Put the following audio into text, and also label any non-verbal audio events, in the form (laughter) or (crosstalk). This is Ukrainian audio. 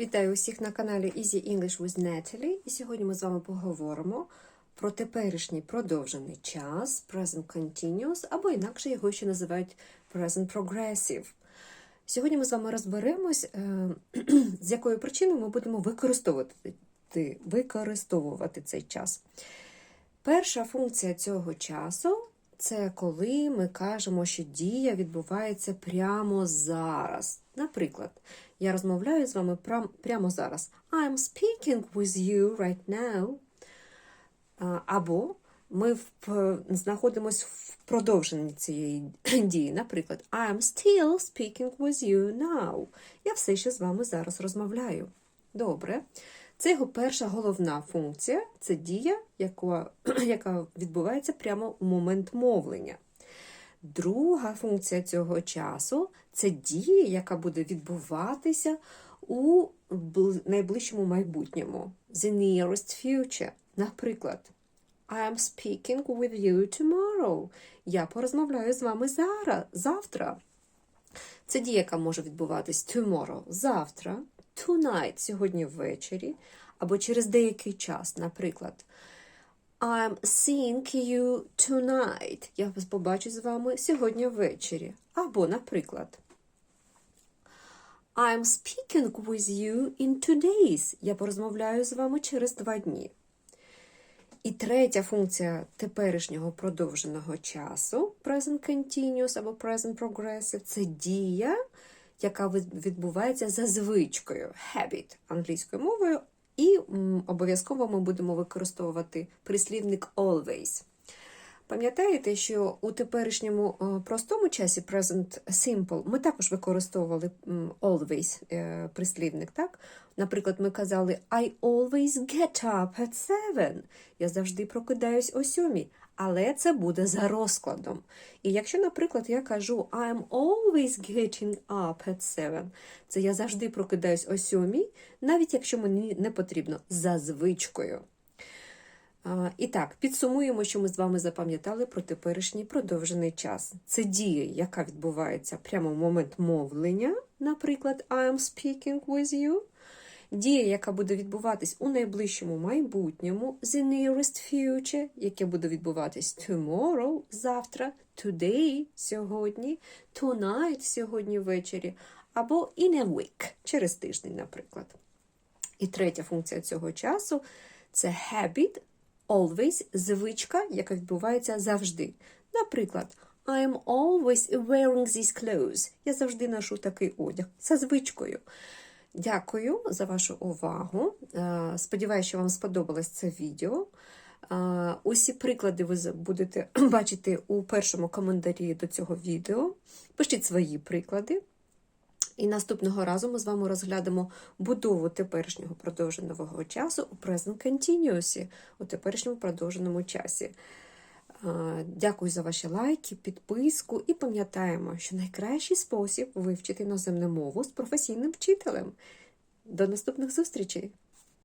Вітаю усіх на каналі Easy English with Natalie. І сьогодні ми з вами поговоримо про теперішній продовжений час, present continuous, або інакше його ще називають present progressive. Сьогодні ми з вами розберемось, е, (clears throat) з якою причиною ми будемо використовувати, використовувати цей час. Перша функція цього часу це коли ми кажемо, що дія відбувається прямо зараз. Наприклад, я розмовляю з вами прям- прямо зараз. I'm speaking with you right now. Або ми знаходимося в продовженні цієї (clears throat) дії. Наприклад, I'm still speaking with you now. Я все ще з вами зараз розмовляю. Добре. Це його перша головна функція це дія, яка, (clears throat) яка відбувається прямо у момент мовлення. Друга функція цього часу це дія, яка буде відбуватися у найближчому майбутньому. The nearest future. Наприклад, I am speaking with you tomorrow. Я порозмовляю з вами зараз, завтра. Це дія, яка може відбуватись tomorrow, завтра, tonight, сьогодні ввечері, або через деякий час, наприклад. I'm seeing you tonight. Я вас побачу з вами сьогодні ввечері. Або, наприклад, I'm speaking with you in two days. Я порозмовляю з вами через два дні. І третя функція теперішнього продовженого часу present continuous або present progressive це дія, яка від- відбувається за звичкою habit англійською мовою, і обов'язково ми будемо використовувати прислівник always. Пам'ятаєте, що у теперішньому е, простому часі present simple ми також використовували always е, прислівник, так? Наприклад, ми казали I always get up at seven. Я завжди прокидаюсь о сьомій. Але це буде за розкладом. І якщо, наприклад, я кажу I'm always getting up at seven, це я завжди прокидаюсь о сьомій, навіть якщо мені не потрібно, за звичкою. І так, підсумуємо, що ми з вами запам'ятали про теперішній продовжений час. Це дія, яка відбувається прямо в момент мовлення, наприклад, I am speaking with you. Дія, яка буде відбуватись у найближчому майбутньому, the nearest future, яке буде відбуватись tomorrow, завтра, today, сьогодні, tonight, сьогодні ввечері, або in a week, через тиждень, наприклад. І третя функція цього часу це habit, always, звичка, яка відбувається завжди. Наприклад, I'm always wearing these clothes. Я завжди ношу такий одяг. За звичкою. Дякую за вашу увагу. Е, Сподіваюся, що вам сподобалось це відео. Е, Усі приклади ви будете (clears throat) бачити у першому коментарі до цього відео. Пишіть свої приклади. І наступного разу ми з вами розглянемо будову теперішнього продовженого часу у present continuous, у теперішньому продовженому часі. Дякую за ваші лайки, підписку і пам'ятаємо, що найкращий спосіб вивчити іноземну мову з професійним вчителем. До наступних зустрічей!